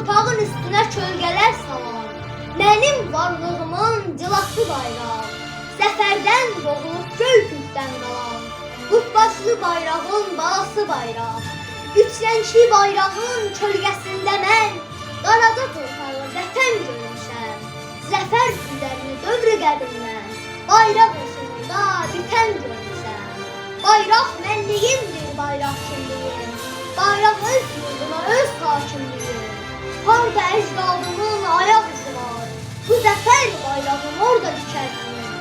torpağın üstüne kölgeler salan, benim varlığımın cilası bayrağı, Zəfərdən doğulub göy güldən qalan, Qutbaşlı bayrağın balası bayraq, Üç bayrağın kölgəsində mən Qaraca torpağı vətən görmüşəm. Zəfər gülərini dövrü qədimdən Bayraq ışığında bitən görmüşəm. Bayraq mənliyimdir bayraq kimliyim. Bayraq öz Bu zəfər bayrağım orada dikərsin.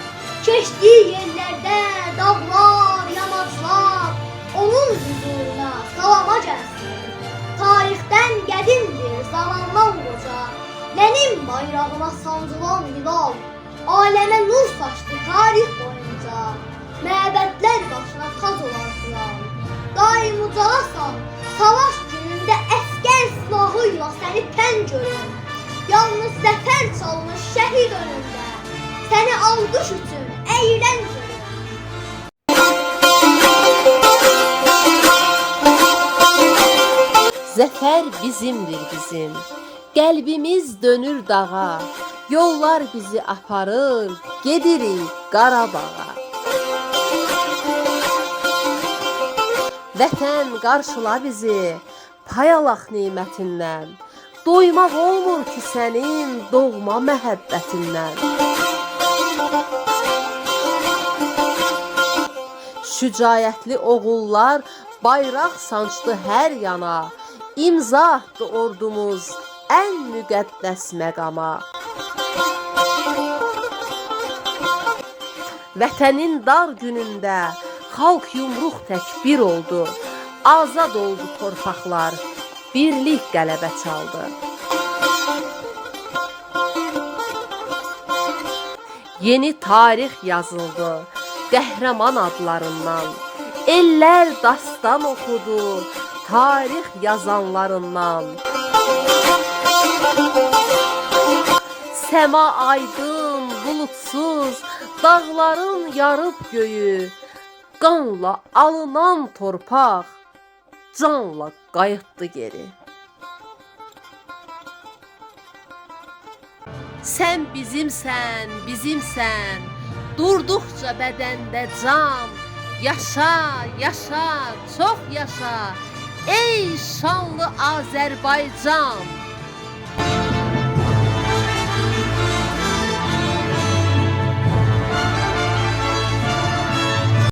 Keçdiyi yerlərdə dağlar, yamaclar onun huzuruna salama gəlsin. Tarixdən qədimdir zamandan qoca. Mənim bayrağıma sancılan hilal aləmə nur saçdı tarix boyunca. Məbədlər başına tac olan filan. Daim ucalasan, savaş günündə əskər silahıyla səni tən çalmış şəhid önündə. Səni alqış üçün əyilən görün. Zəfər bizimdir bizim. Qəlbimiz dönür dağa. Yollar bizi aparır, gedirik Qarabağa. Vətən qarşıla bizi payalaq nemətindən. Doymaq olmur ki sənin doğma məhəbbətindən. Şücaətli oğullar bayraq sancdı hər yana. İmza atdı ordumuz ən müqəddəs məqama. Vətənin dar günündə xalq yumruq tək bir oldu. Azad oldu torpaqlar, birlik qələbə çaldı. Yeni tarix yazıldı qəhrəman adlarından. Ellər dastan oxudu tarix yazanlarından. Səma aydın, bulutsuz, dağların yarıb göyü, qanla alınan torpaq canla qayıtdı geri. Sən bizimsən, bizimsən. Durduqca bədəndə can. Yaşa, yaşa, çox yaşa. Ey şanlı Azərbaycan.